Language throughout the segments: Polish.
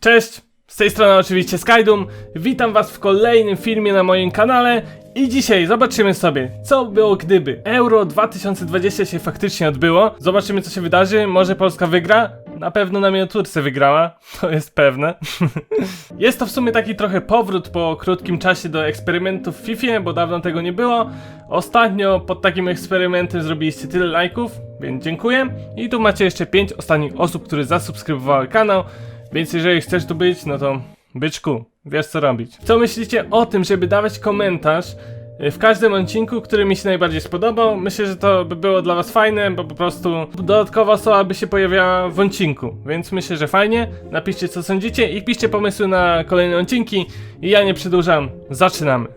Cześć, z tej strony oczywiście Skydum. Witam was w kolejnym filmie na moim kanale i dzisiaj zobaczymy sobie, co było gdyby Euro 2020 się faktycznie odbyło. Zobaczymy co się wydarzy, może Polska wygra? Na pewno na miniaturce wygrała, to jest pewne. jest to w sumie taki trochę powrót po krótkim czasie do eksperymentów w FIFA, bo dawno tego nie było. Ostatnio pod takim eksperymentem zrobiliście tyle lajków, więc dziękuję. I tu macie jeszcze 5 ostatnich osób, które zasubskrybowały kanał. Więc jeżeli chcesz tu być, no to byczku, wiesz co robić. Co myślicie o tym, żeby dawać komentarz y, w każdym odcinku, który mi się najbardziej spodobał? Myślę, że to by było dla was fajne, bo po prostu dodatkowa osoba by się pojawiała w odcinku. Więc myślę, że fajnie. Napiszcie co sądzicie i piszcie pomysły na kolejne odcinki. I ja nie przedłużam, zaczynamy.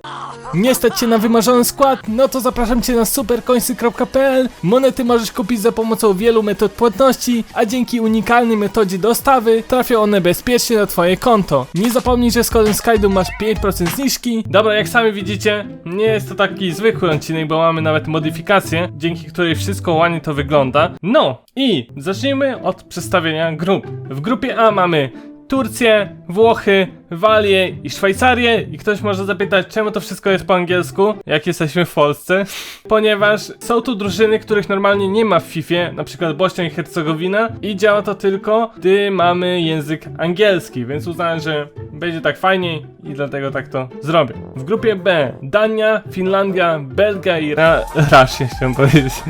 Nie stać cię na wymarzony skład? No to zapraszam cię na supercoinsy.pl Monety możesz kupić za pomocą wielu metod płatności, a dzięki unikalnej metodzie dostawy trafią one bezpiecznie na twoje konto. Nie zapomnij, że z kodem Skydu masz 5% zniżki. Dobra, jak sami widzicie, nie jest to taki zwykły odcinek, bo mamy nawet modyfikację, dzięki której wszystko ładnie to wygląda. No i zacznijmy od przedstawienia grup. W grupie A mamy Turcję, Włochy, Walię i Szwajcarię i ktoś może zapytać, czemu to wszystko jest po angielsku, jak jesteśmy w Polsce. Ponieważ są tu drużyny, których normalnie nie ma w FIFA, na przykład Bośnia i Hercegowina i działa to tylko, gdy mamy język angielski, więc uznałem, że będzie tak fajniej i dlatego tak to zrobię. W grupie B Dania, Finlandia, Belgia i Ra Rosja, chciałem powiedzieć.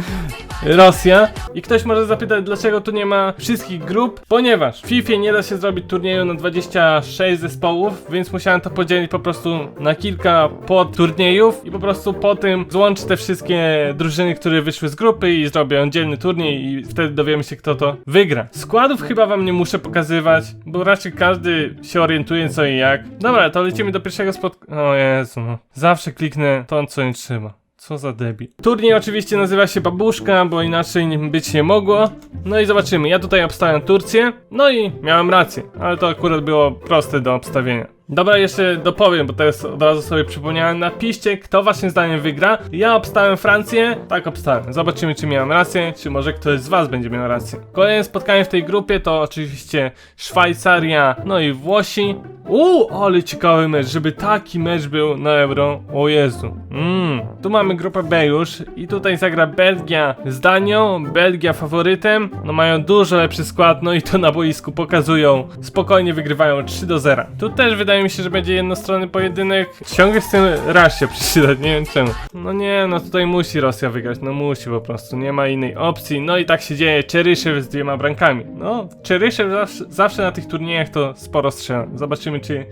Rosja. I ktoś może zapytać, dlaczego tu nie ma wszystkich grup? Ponieważ w FIFA nie da się zrobić turnieju na 26 zespołów, więc musiałem to podzielić po prostu na kilka podturniejów i po prostu po tym złączyć te wszystkie drużyny, które wyszły z grupy i zrobię oddzielny turniej i wtedy dowiemy się, kto to wygra. Składów chyba wam nie muszę pokazywać, bo raczej każdy się orientuje co i jak. Dobra, to lecimy do pierwszego spotkania. O Jezu, no. Zawsze kliknę to, co nie trzeba. Co za debil. Turniej oczywiście nazywa się Babuszka, bo inaczej być nie mogło. No i zobaczymy. Ja tutaj obstawiam Turcję. No i miałem rację, ale to akurat było proste do obstawienia. Dobra, jeszcze dopowiem, bo teraz od razu sobie przypomniałem. Napiszcie, kto waszym zdaniem wygra. Ja obstałem Francję, tak obstałem. Zobaczymy, czy miałem rację, czy może ktoś z was będzie miał rację. Kolejne spotkanie w tej grupie to oczywiście Szwajcaria, no i Włosi. Uuu, ale ciekawy mecz, żeby taki mecz był na Euro. O Jezu. Mmm. Tu mamy grupę B już i tutaj zagra Belgia z Danią. Belgia faworytem. No mają dużo lepszy skład, no i to na boisku pokazują. Spokojnie wygrywają 3 do 0. Tu też wydaje mi się, że będzie jednostronny pojedynek. Ciągle z tym raz się przyczytać, nie wiem czemu. No nie, no tutaj musi Rosja wygrać, no musi po prostu, nie ma innej opcji. No i tak się dzieje, Czeryszew z dwiema brankami. No, Czeryszew zawsze, zawsze na tych turniejach to sporo strzela. Zobaczymy, czy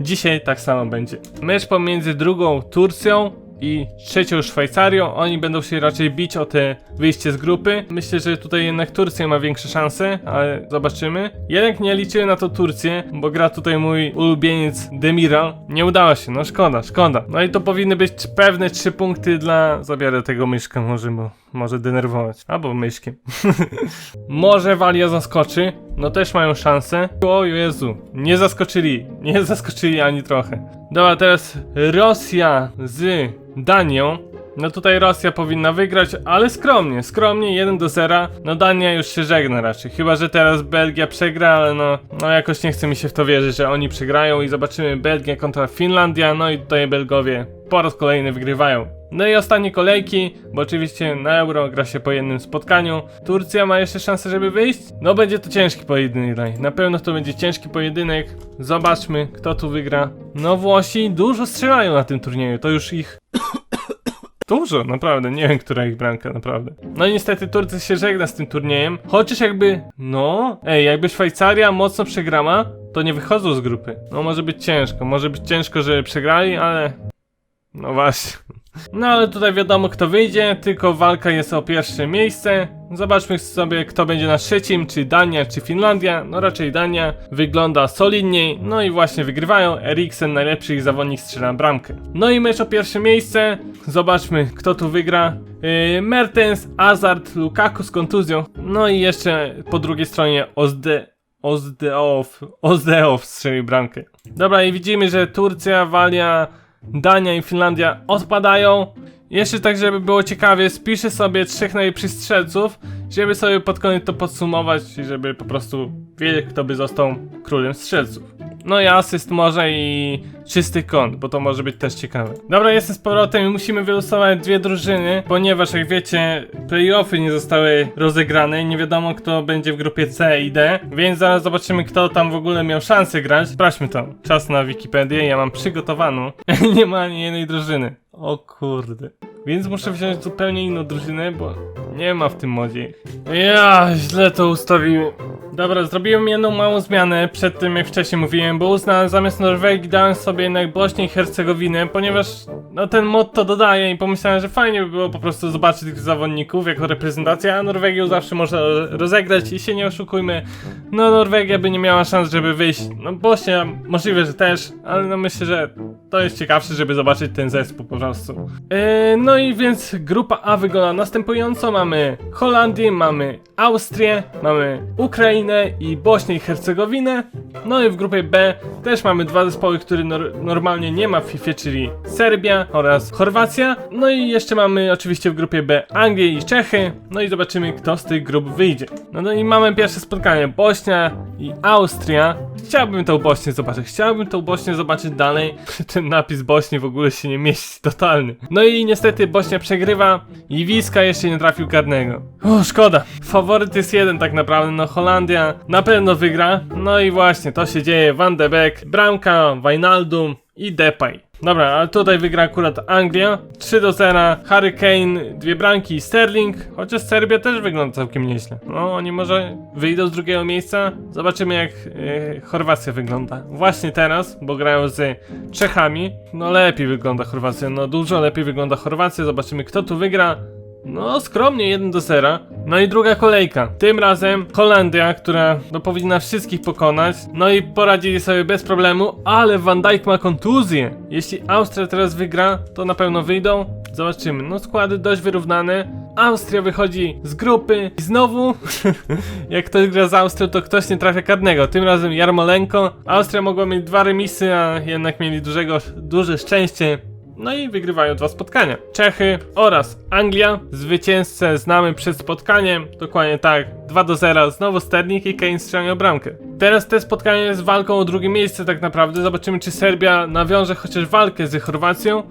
dzisiaj tak samo będzie. Mecz pomiędzy drugą Turcją i trzecią Szwajcarią. Oni będą się raczej bić o te wyjście z grupy. Myślę, że tutaj jednak Turcja ma większe szanse, ale zobaczymy. Jednak nie liczyłem na to Turcję, bo gra tutaj mój ulubieniec Demiral. Nie udało się, no szkoda, szkoda. No i to powinny być pewne trzy punkty dla... Zabiorę tego myszkę może, bo może denerwować. Albo myszkiem. może Walia zaskoczy. No też mają szansę. O Jezu, nie zaskoczyli. Nie zaskoczyli ani trochę. Dobra, teraz Rosja z Danią. No tutaj Rosja powinna wygrać, ale skromnie, skromnie 1 do 0. No Dania już się żegna raczej. Chyba, że teraz Belgia przegra, ale no, no jakoś nie chce mi się w to wierzyć, że oni przegrają i zobaczymy Belgia kontra Finlandia. No i tutaj Belgowie po raz kolejny wygrywają. No i ostatnie kolejki, bo oczywiście na Euro gra się po jednym spotkaniu. Turcja ma jeszcze szansę, żeby wyjść? No będzie to ciężki pojedynek. Na pewno to będzie ciężki pojedynek. Zobaczmy, kto tu wygra. No Włosi dużo strzelają na tym turnieju, to już ich Dużo, naprawdę, nie wiem, która ich bramka, naprawdę. No i niestety Turcja się żegna z tym turniejem, chociaż jakby, no, ej, jakby Szwajcaria mocno przegrała, to nie wychodzą z grupy. No może być ciężko, może być ciężko, żeby przegrali, ale... No właśnie. No ale tutaj wiadomo kto wyjdzie, tylko walka jest o pierwsze miejsce. Zobaczmy sobie kto będzie na trzecim, czy Dania, czy Finlandia. No raczej Dania wygląda solidniej, no i właśnie wygrywają. Eriksen, najlepszy ich zawodnik, strzela bramkę. No i mecz o pierwsze miejsce. Zobaczmy kto tu wygra. Yy, Mertens, Hazard, Lukaku z kontuzją. No i jeszcze po drugiej stronie Ozde... Ozdeow, Ozdeow strzelił bramkę. Dobra i widzimy, że Turcja, Walia, Dania i Finlandia odpadają. Jeszcze tak, żeby było ciekawie, spiszę sobie trzech najlepszych strzelców żeby sobie pod koniec to podsumować i żeby po prostu wiedzieć, kto by został królem strzelców. No i asyst może i czysty kąt, bo to może być też ciekawe. Dobra, jestem z powrotem i musimy wylosować dwie drużyny, ponieważ jak wiecie, playoffy nie zostały rozegrane i nie wiadomo kto będzie w grupie C i D, więc zaraz zobaczymy kto tam w ogóle miał szansę grać. Sprawdźmy to. Czas na Wikipedię, ja mam przygotowaną. nie ma ani jednej drużyny. O kurde. Więc muszę wziąć zupełnie inną drużynę, bo nie ma w tym modzie. Ja źle to ustawiłem. Dobra, zrobiłem jedną małą zmianę przed tym, jak wcześniej mówiłem, bo uznałem zamiast Norwegii dałem sobie jednak Bośnię i Hercegowinę, ponieważ no ten mod to dodaje i pomyślałem, że fajnie by było po prostu zobaczyć tych zawodników jako reprezentacja, a Norwegię zawsze można rozegrać i się nie oszukujmy, no Norwegia by nie miała szans, żeby wyjść, no Bośnia możliwe, że też, ale no myślę, że to jest ciekawsze, żeby zobaczyć ten zespół po prostu. Yy, no więc grupa A wygląda następująco. Mamy Holandię, mamy Austrię, mamy Ukrainę i Bośnię i Hercegowinę. No i w grupie B też mamy dwa zespoły, które nor normalnie nie ma w FIFA, czyli Serbia oraz Chorwacja. No i jeszcze mamy oczywiście w grupie B Anglię i Czechy. No i zobaczymy kto z tych grup wyjdzie. No, no i mamy pierwsze spotkanie Bośnia i Austria. Chciałbym tą Bośnię zobaczyć, chciałbym tą Bośnię zobaczyć dalej. Ten napis Bośni w ogóle się nie mieści, totalny. No i niestety Bośnia przegrywa i Wiska jeszcze nie trafił karnego. O, szkoda. Faworyt jest jeden tak naprawdę, no Holandia na pewno wygra. No i właśnie, to się dzieje. Van de Beek, bramka, Wijnaldum i Depay. Dobra, ale tutaj wygra akurat Anglia. 3 do 0. Harry Kane, dwie bramki i Sterling. Chociaż Serbia też wygląda całkiem nieźle. No, oni może wyjdą z drugiego miejsca. Zobaczymy jak e, Chorwacja wygląda. Właśnie teraz, bo grają z Czechami. No lepiej wygląda Chorwacja, no dużo lepiej wygląda Chorwacja. Zobaczymy kto tu wygra. No, skromnie 1 do 0. No i druga kolejka. Tym razem Holandia, która no, powinna wszystkich pokonać. No i poradzili sobie bez problemu, ale Van Dijk ma kontuzję. Jeśli Austria teraz wygra, to na pewno wyjdą. Zobaczymy. No, składy dość wyrównane. Austria wychodzi z grupy i znowu, jak ktoś gra z Austrią, to ktoś nie trafia karnego. Tym razem Jarmolenko. Austria mogła mieć dwa remisy, a jednak mieli dużego, duże szczęście no i wygrywają dwa spotkania. Czechy oraz Anglia. Zwycięzcę znamy przed spotkaniem. Dokładnie tak. 2 do 0. Znowu Sterling i Kane strzelają bramkę. Teraz te spotkanie jest walką o drugie miejsce tak naprawdę. Zobaczymy czy Serbia nawiąże chociaż walkę z Chorwacją.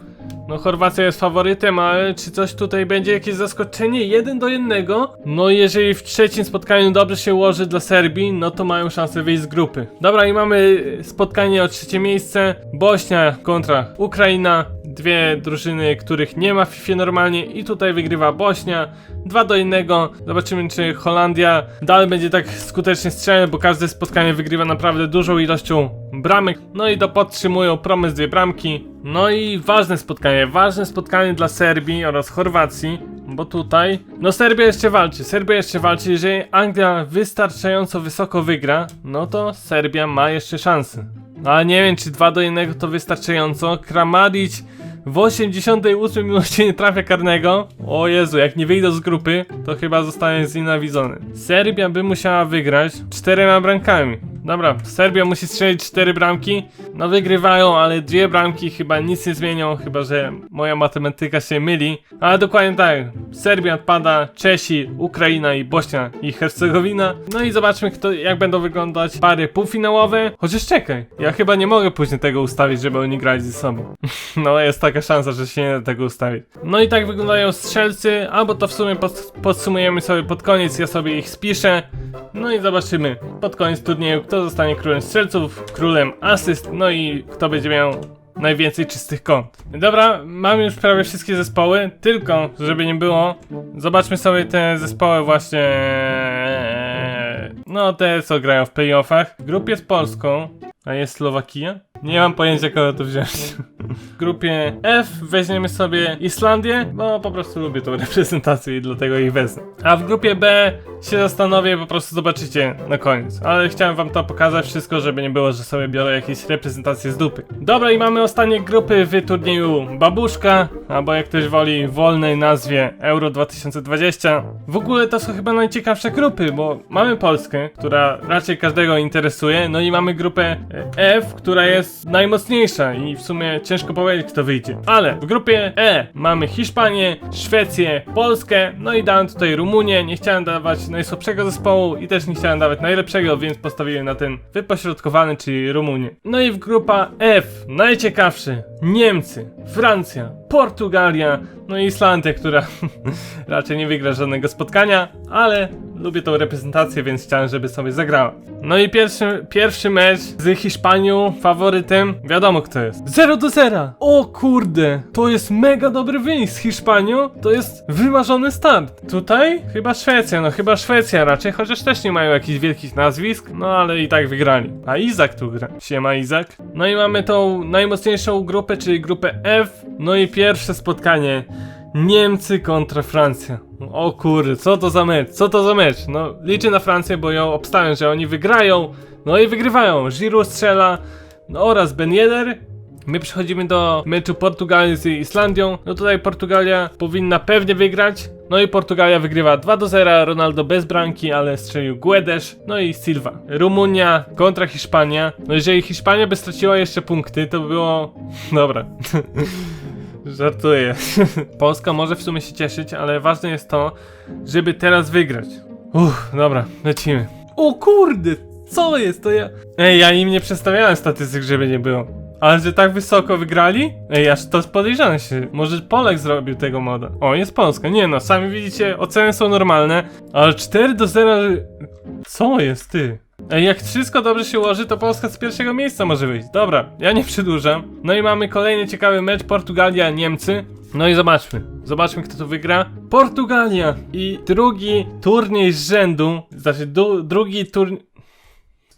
No Chorwacja jest faworytem, ale czy coś tutaj będzie jakieś zaskoczenie? Jeden do jednego. No jeżeli w trzecim spotkaniu dobrze się ułoży dla Serbii, no to mają szansę wyjść z grupy. Dobra i mamy spotkanie o trzecie miejsce. Bośnia kontra Ukraina. Dwie drużyny, których nie ma w FIFA normalnie i tutaj wygrywa Bośnia. 2 do 1. Zobaczymy czy Holandia dalej będzie tak skutecznie strzelać, bo każde spotkanie wygrywa naprawdę dużą ilością bramek. No i to podtrzymują promes dwie bramki. No i ważne spotkanie, ważne spotkanie dla Serbii oraz Chorwacji, bo tutaj, no Serbia jeszcze walczy, Serbia jeszcze walczy, jeżeli Anglia wystarczająco wysoko wygra, no to Serbia ma jeszcze szansę. No ale nie wiem, czy 2 do 1 to wystarczająco, Kramaric w 88 minucie nie trafia karnego. O Jezu, jak nie wyjdą z grupy, to chyba zostanie znienawidzony. Serbia by musiała wygrać czterema bramkami. Dobra, Serbia musi strzelić cztery bramki. No wygrywają, ale dwie bramki chyba nic nie zmienią, chyba że moja matematyka się myli. Ale dokładnie tak. Serbia odpada, Czesi, Ukraina i Bośnia i Hercegowina. No i zobaczmy kto, jak będą wyglądać pary półfinałowe. Chociaż czekaj, ja chyba nie mogę później tego ustawić, żeby oni grali ze sobą. no jest taka szansa, że się nie da tego ustawić. No i tak wyglądają strzelcy, albo to w sumie pod, podsumujemy sobie pod koniec, ja sobie ich spiszę. No i zobaczymy pod koniec turnieju, kto zostanie królem strzelców, królem asyst, no i kto będzie miał najwięcej czystych kąt. Dobra, mam już prawie wszystkie zespoły, tylko żeby nie było, zobaczmy sobie te zespoły właśnie, no te co grają w playoffach. W grupie z Polską, a jest Słowakia? Nie mam pojęcia kogo tu wziąć. W grupie F weźmiemy sobie Islandię, bo po prostu lubię tą reprezentację i dlatego ich wezmę. A w grupie B się zastanowię, po prostu zobaczycie na koniec. Ale chciałem wam to pokazać wszystko, żeby nie było, że sobie biorę jakieś reprezentacje z dupy. Dobra i mamy ostatnie grupy w turnieju Babuszka, albo jak ktoś woli wolnej nazwie Euro 2020. W ogóle to są chyba najciekawsze grupy, bo mamy Polskę, która raczej każdego interesuje, no i mamy grupę F, która jest najmocniejsza i w sumie ciężko powiedzieć kto wyjdzie. Ale w grupie E mamy Hiszpanię, Szwecję, Polskę, no i dałem tutaj Rumunię. Nie chciałem dawać najsłabszego zespołu i też nie chciałem dawać najlepszego, więc postawiłem na ten wypośrodkowany, czyli Rumunię. No i w grupa F, najciekawszy, Niemcy, Francja, Portugalia, no i Islandia, która raczej nie wygra żadnego spotkania, ale lubię tą reprezentację, więc chciałem, żeby sobie zagrała. No i pierwszy, pierwszy mecz z Hiszpanią, faworytem, wiadomo kto jest. 0 do 0! O kurde, to jest mega dobry wynik z Hiszpanią, to jest wymarzony start. Tutaj chyba Szwecja, no chyba Szwecja raczej, chociaż też nie mają jakichś wielkich nazwisk, no ale i tak wygrali. A Izak tu gra. Siema Izak. No i mamy tą najmocniejszą grupę, czyli grupę F, no i pierwsze spotkanie. Niemcy kontra Francja. O kurde, co to za mecz? Co to za mecz? No, liczę na Francję, bo ją obstawiam, że oni wygrają. No i wygrywają. Giroud strzela no, oraz Ben Yedder. My przechodzimy do meczu Portugalii z Islandią. No tutaj Portugalia powinna pewnie wygrać. No i Portugalia wygrywa 2 do 0. Ronaldo bez bramki, ale strzelił Guedes. No i Silva. Rumunia kontra Hiszpania. No jeżeli Hiszpania by straciła jeszcze punkty, to by było... Dobra. Żartuję. Polska może w sumie się cieszyć, ale ważne jest to, żeby teraz wygrać. Uff, dobra, lecimy. O kurde, co jest to ja? Ej, ja im nie przedstawiałem statystyk, żeby nie było. Ale że tak wysoko wygrali? Ej, aż to podejrzane się. Może Polek zrobił tego moda. O, jest Polska. Nie no, sami widzicie, oceny są normalne. Ale 4 do 0... Co jest, ty? Ej, jak wszystko dobrze się ułoży, to Polska z pierwszego miejsca może wyjść. Dobra, ja nie przedłużam. No i mamy kolejny ciekawy mecz Portugalia-Niemcy. No i zobaczmy. Zobaczmy, kto tu wygra. Portugalia! I drugi turniej z rzędu, znaczy drugi turniej...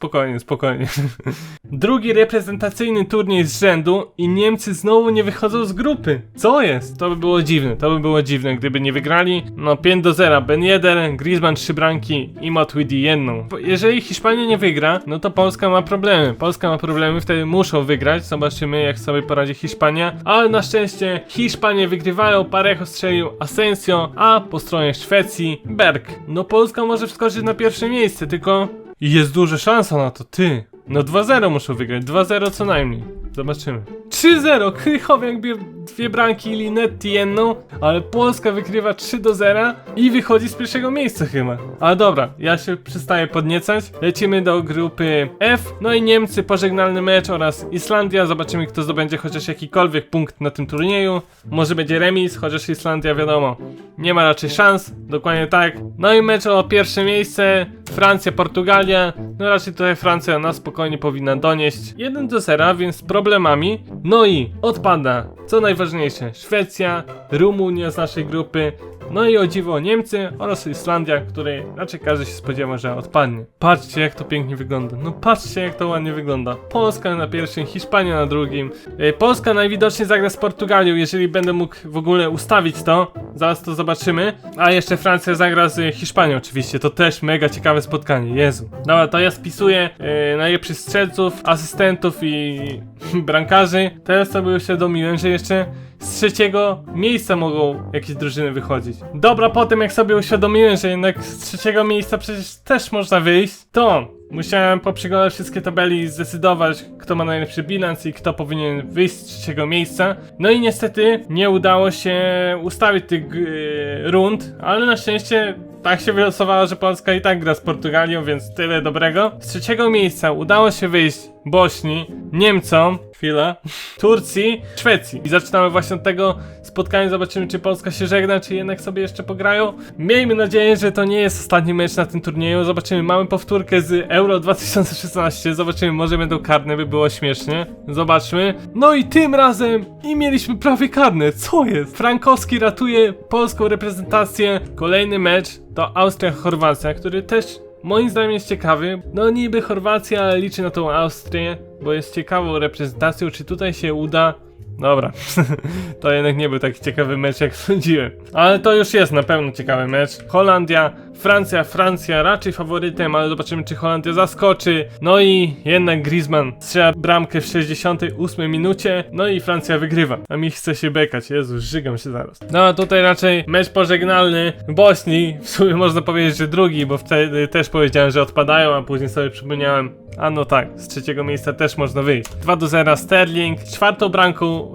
Spokojnie, spokojnie. Drugi reprezentacyjny turniej z rzędu i Niemcy znowu nie wychodzą z grupy. Co jest? To by było dziwne, to by było dziwne, gdyby nie wygrali. No 5 do 0, Ben Yedder, Griezmann 3 bramki i Matuidi jedną. Jeżeli Hiszpania nie wygra, no to Polska ma problemy. Polska ma problemy, wtedy muszą wygrać. Zobaczymy jak sobie poradzi Hiszpania. Ale na szczęście Hiszpanie wygrywają, Parejo strzelił Asensio, a po stronie Szwecji Berg. No Polska może wskoczyć na pierwsze miejsce, tylko i jest duża szansa na to, ty. No 2-0 muszą wygrać, 2-0 co najmniej. Zobaczymy. 3-0, Krychowiak bie dwie bramki, Linetti jedną, ale Polska wygrywa 3-0 i wychodzi z pierwszego miejsca chyba. Ale dobra, ja się przestaję podniecać. Lecimy do grupy F, no i Niemcy, pożegnalny mecz oraz Islandia. Zobaczymy kto zdobędzie chociaż jakikolwiek punkt na tym turnieju. Może będzie remis, chociaż Islandia wiadomo, nie ma raczej szans, dokładnie tak. No i mecz o pierwsze miejsce, Francja, Portugalia. No raczej tutaj Francja na spokojnie powinna donieść 1 do 0, więc z problemami. No i odpada, co najważniejsze, Szwecja, Rumunia z naszej grupy. No i o dziwo Niemcy oraz Islandia, której raczej każdy się spodziewa, że odpadnie. Patrzcie jak to pięknie wygląda. No patrzcie jak to ładnie wygląda. Polska na pierwszym, Hiszpania na drugim. E, Polska najwidoczniej zagra z Portugalią, jeżeli będę mógł w ogóle ustawić to. Zaraz to zobaczymy. A jeszcze Francja zagra z Hiszpanią oczywiście. To też mega ciekawe spotkanie. Jezu. Dobra, to ja spisuję e, najlepszych strzelców, asystentów i brankarzy. Teraz sobie uświadomiłem, że jeszcze z trzeciego miejsca mogą jakieś drużyny wychodzić. Dobra, potem jak sobie uświadomiłem, że jednak z trzeciego miejsca przecież też można wyjść, to musiałem poprzeglądać wszystkie tabeli i zdecydować, kto ma najlepszy bilans i kto powinien wyjść z trzeciego miejsca. No i niestety nie udało się ustawić tych yy, rund, ale na szczęście tak się wylosowało, że Polska i tak gra z Portugalią, więc tyle dobrego. Z trzeciego miejsca udało się wyjść Bośni, Niemcom, chwila, Turcji, Szwecji. I zaczynamy właśnie od tego spotkania, zobaczymy czy Polska się żegna, czy jednak sobie jeszcze pograją. Miejmy nadzieję, że to nie jest ostatni mecz na tym turnieju, zobaczymy, mamy powtórkę z Euro 2016, zobaczymy, może będą karne, by było śmiesznie. Zobaczmy. No i tym razem i mieliśmy prawie karne, co jest? Frankowski ratuje polską reprezentację, kolejny mecz to Austria-Chorwacja, który też Moim zdaniem jest ciekawy. No niby Chorwacja ale liczy na tą Austrię, bo jest ciekawą reprezentacją. Czy tutaj się uda? Dobra, to jednak nie był taki ciekawy mecz jak sądziłem. Ale to już jest na pewno ciekawy mecz. Holandia, Francja, Francja raczej faworytem, ale zobaczymy czy Holandia zaskoczy. No i jednak Griezmann strzela bramkę w 68 minucie, no i Francja wygrywa. A mi chce się bekać, Jezu, żygam się zaraz. No a tutaj raczej mecz pożegnalny Bośni, w sumie można powiedzieć, że drugi, bo wtedy też powiedziałem, że odpadają, a później sobie przypomniałem, a no tak, z trzeciego miejsca też można wyjść. 2 do 0 Sterling, czwartą bramką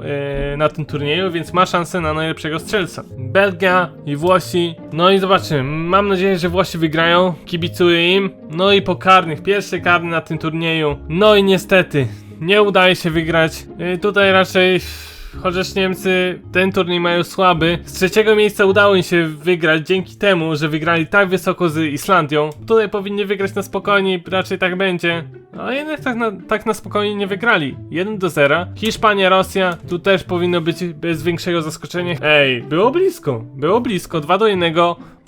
yy, na tym turnieju, więc ma szansę na najlepszego strzelca. Belgia i Włosi, no i zobaczymy. Mam nadzieję, że Włosi wygrają, kibicuję im. No i po karnych, pierwszy karny na tym turnieju. No i niestety, nie udaje się wygrać. Yy, tutaj raczej... Chociaż Niemcy ten turniej mają słaby, z trzeciego miejsca udało im się wygrać dzięki temu, że wygrali tak wysoko z Islandią. Tutaj powinni wygrać na spokojnie, raczej tak będzie. A jednak tak na, tak na spokojnie nie wygrali. 1 do 0. Hiszpania, Rosja, tu też powinno być bez większego zaskoczenia. Ej, było blisko, było blisko, 2 do 1.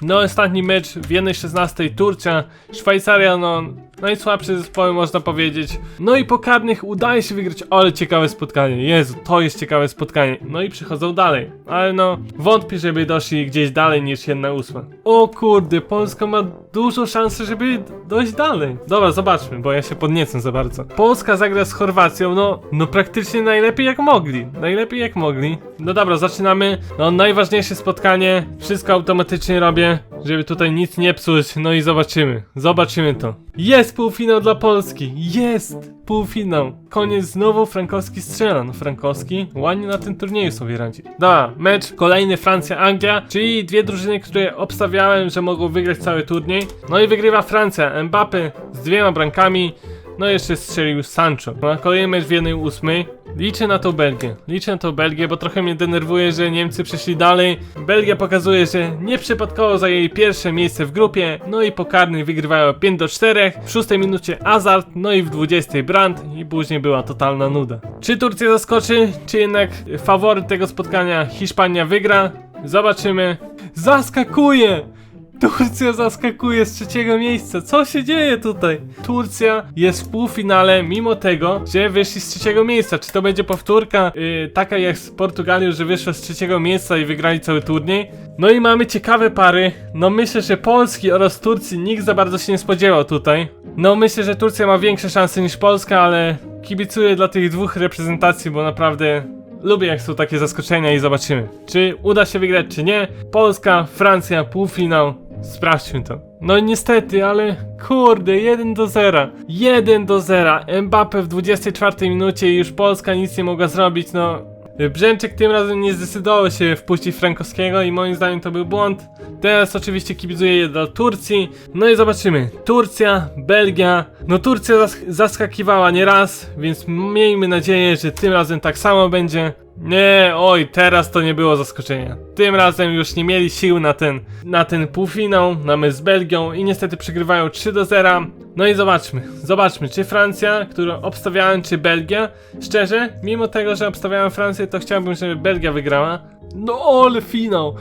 No ostatni mecz w 1.16 Turcja, Szwajcaria, no najsłabsze zespoły można powiedzieć. No i po karnych udaje się wygrać, ale ciekawe spotkanie, Jezu, to jest ciekawe spotkanie. No i przychodzą dalej, ale no wątpię, żeby doszli gdzieś dalej niż 1.8. O kurde, Polska ma dużo szansy, żeby dojść dalej. Dobra, zobaczmy, bo ja się podniecę za bardzo. Polska zagra z Chorwacją, no, no praktycznie najlepiej jak mogli. Najlepiej jak mogli. No dobra, zaczynamy. No najważniejsze spotkanie. Wszystko automatycznie robię, żeby tutaj nic nie psuć. No i zobaczymy. Zobaczymy to. Jest półfinał dla Polski. Jest półfinał. Koniec znowu Frankowski strzela. No Frankowski ładnie na tym turnieju sobie radzi. Dobra, mecz kolejny Francja-Anglia, czyli dwie drużyny, które obstawiałem, że mogą wygrać cały turniej. No i wygrywa Francja. Mbappé z dwiema bramkami. No jeszcze strzelił Sancho. No, a kolejny mecz w 1-8. Liczę na tą Belgię. Liczę na tą Belgię, bo trochę mnie denerwuje, że Niemcy przeszli dalej. Belgia pokazuje, że nieprzypadkowo zajęli pierwsze miejsce w grupie. No i po karnych wygrywają 5 do 4. W 6 minucie Hazard, no i w 20 Brandt i później była totalna nuda. Czy Turcja zaskoczy, czy jednak faworyt tego spotkania Hiszpania wygra? Zobaczymy. Zaskakuje! Turcja zaskakuje z trzeciego miejsca. Co się dzieje tutaj? Turcja jest w półfinale, mimo tego, że wyszli z trzeciego miejsca. Czy to będzie powtórka yy, taka jak z Portugalią, że wyszła z trzeciego miejsca i wygrali cały turniej? No i mamy ciekawe pary. No myślę, że Polski oraz Turcji nikt za bardzo się nie spodziewał tutaj. No myślę, że Turcja ma większe szanse niż Polska, ale kibicuję dla tych dwóch reprezentacji, bo naprawdę Lubię jak są takie zaskoczenia i zobaczymy, czy uda się wygrać, czy nie. Polska, Francja, półfinał. Sprawdźmy to. No niestety, ale kurde, 1 do 0. 1 do 0. Mbappe w 24 minucie i już Polska nic nie mogła zrobić, no. Brzęczek tym razem nie zdecydował się wpuścić Frankowskiego i moim zdaniem to był błąd. Teraz oczywiście kibicuję do Turcji. No i zobaczymy. Turcja, Belgia. No Turcja zask zaskakiwała nieraz, więc miejmy nadzieję, że tym razem tak samo będzie. Nie, oj, teraz to nie było zaskoczenia. Tym razem już nie mieli sił na ten, na ten półfinał, na my z Belgią i niestety przegrywają 3 do 0. No i zobaczmy, zobaczmy, czy Francja, którą obstawiałem, czy Belgia. Szczerze, mimo tego, że obstawiałem Francję, to chciałbym, żeby Belgia wygrała. No ale finał!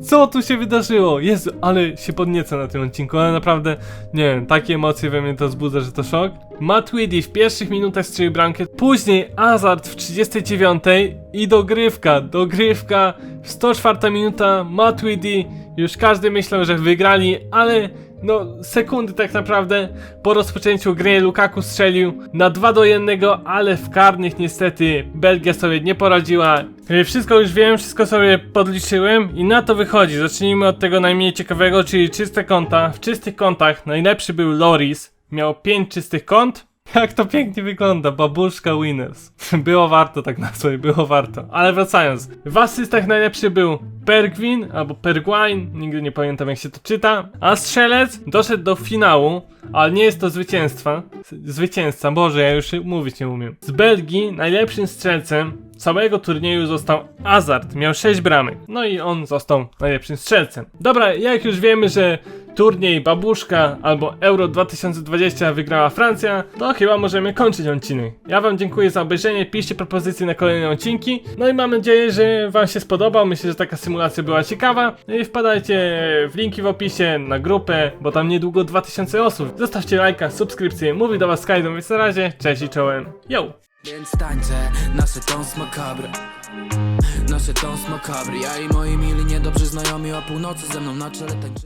Co tu się wydarzyło? Jezu, ale się podniecę na tym odcinku, ale naprawdę, nie wiem, takie emocje we mnie to wzbudza, że to szok. Matuidi w pierwszych minutach strzelił bramkę, później Hazard w 39 i dogrywka, dogrywka, 104 minuta, Matuidi, już każdy myślał, że wygrali, ale no, sekundy tak naprawdę po rozpoczęciu gry Lukaku strzelił na 2 do 1, ale w karnych niestety Belgia sobie nie poradziła. Y, Wszystko już wiem, wszystko sobie podliczyłem i na to wychodzi. Zacznijmy od tego najmniej ciekawego, czyli czyste konta. W czystych kontach najlepszy był Loris, miał 5 czystych kont. Jak to pięknie wygląda, babuszka winners. Było warto tak na sobie, było warto. Ale wracając, w asystach najlepszy był Pergwin albo Pergwine, nigdy nie pamiętam jak się to czyta. A strzelec doszedł do finału, ale nie jest to zwycięstwa. Zwycięzca, Boże, ja już mówić nie umiem. Z Belgii najlepszym strzelcem całego turnieju został Hazard, miał 6 bramek. No i on został najlepszym strzelcem. Dobra, jak już wiemy, że turniej Babuszka albo Euro 2020 wygrała Francja, to chyba możemy kończyć odcinek. Ja wam dziękuję za obejrzenie, piszcie propozycje na kolejne odcinki. No i mam nadzieję, że wam się spodobał. Myślę, że taka symulacja była ciekawa. No i wpadajcie w linki w opisie na grupę, bo tam niedługo 2000 osób. Zostawcie lajka, subskrypcję. Mówi do was Skydom, więc na razie, cześć i czołem. Yo! Więc tańczę, nasze tons makabry Nasze tons makabry Ja i moi mili niedobrze znajomi o północy ze mną na czele tańczy